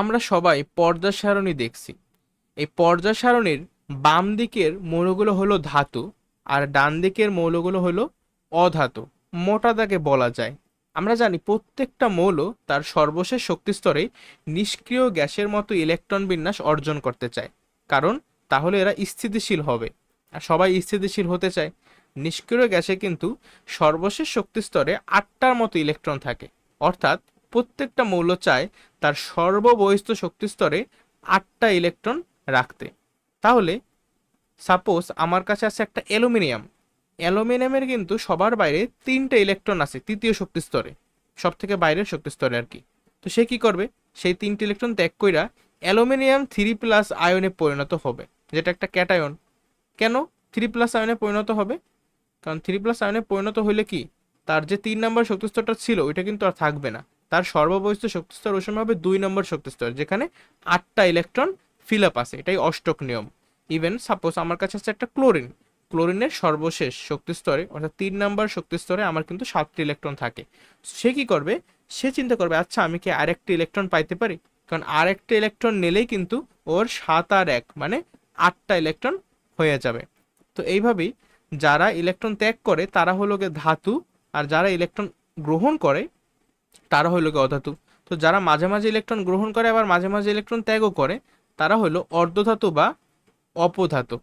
আমরা সবাই পর্দা সারণী দেখছি। এই পর্দা সারণীর বাম দিকের মৌলগুলো হলো ধাতু আর ডান দিকের মৌলগুলো হলো অধাতু। মোটা দাগে বলা যায়। আমরা জানি প্রত্যেকটা মৌল তার সর্বশেষ শক্তিস্তরে নিষ্ক্রিয় গ্যাসের মতো ইলেকট্রন বিন্যাস অর্জন করতে চায়। কারণ তাহলে এরা স্থিতিশীল হবে। আর সবাই স্থিতিশীল হতে চায়। নিষ্ক্রিয় গ্যাসে কিন্তু সর্বশেষ শক্তিস্তরে আটটার মতো ইলেকট্রন থাকে। অর্থাৎ প্রত্যেকটা মৌল চায় তার সর্ববহিস্থ শক্তিস্তরে আটটা ইলেকট্রন রাখতে। তাহলে সাপোজ আমার কাছে আছে একটা অ্যালুমিনিয়াম। অ্যালুমিনিয়ামের কিন্তু সবার বাইরে তিনটে ইলেকট্রন আছে তৃতীয় শক্তিস্তরে সব থেকে বাইরের শক্তিস্তরে আর কি। তো সে কি করবে? সেই তিনটে ইলেকট্রন ত্যাগ কইরা অ্যালুমিনিয়াম থ্রি প্লাস আয়নে পরিণত হবে, যেটা একটা ক্যাটায়ন। কেন থ্রি প্লাস আয়নে পরিণত হবে? কারণ থ্রি প্লাস আয়নে পরিণত হইলে কি? তার যে তিন নম্বর শক্তিস্তরটা ছিল, ওইটা কিন্তু আর থাকবে না। তার সর্ববহিষ্ঠ শক্তিস্তর ওই সময় হবে দুই নম্বর শক্তিস্তর, যেখানে আটটা ইলেকট্রন ফিল আপ আছে। এটাই অষ্টক নিয়ম। ইভেন সাপোজ আমার কাছে আছে একটা ক্লোরিন ক্লোরিনের সর্বশেষ শক্তিস্তরে, অর্থাৎ তিন নম্বর শক্তিস্তরে আমার কিন্তু সাতটি ইলেকট্রন থাকে। সে কি করবে? সে চিন্তা করবে আচ্ছা আমি কি আরেকটি ইলেকট্রন পাইতে পারি? কারণ আরেকটা ইলেকট্রন নিলেই কিন্তু ওর সাত আর এক মানে আটটা ইলেকট্রন হয়ে যাবে। তো এইভাবেই যারা ইলেকট্রন ত্যাগ করে, তারা হলো ধাতু, আর যারা ইলেকট্রন গ্রহণ করে তারা হলো কি অধাতু? তো যারা মাঝে মাঝে ইলেকট্রন গ্রহণ করে, আবার মাঝে মাঝে ইলেকট্রন ত্যাগও করে, তারা হলো অর্ধধাতু বা অপধাতু।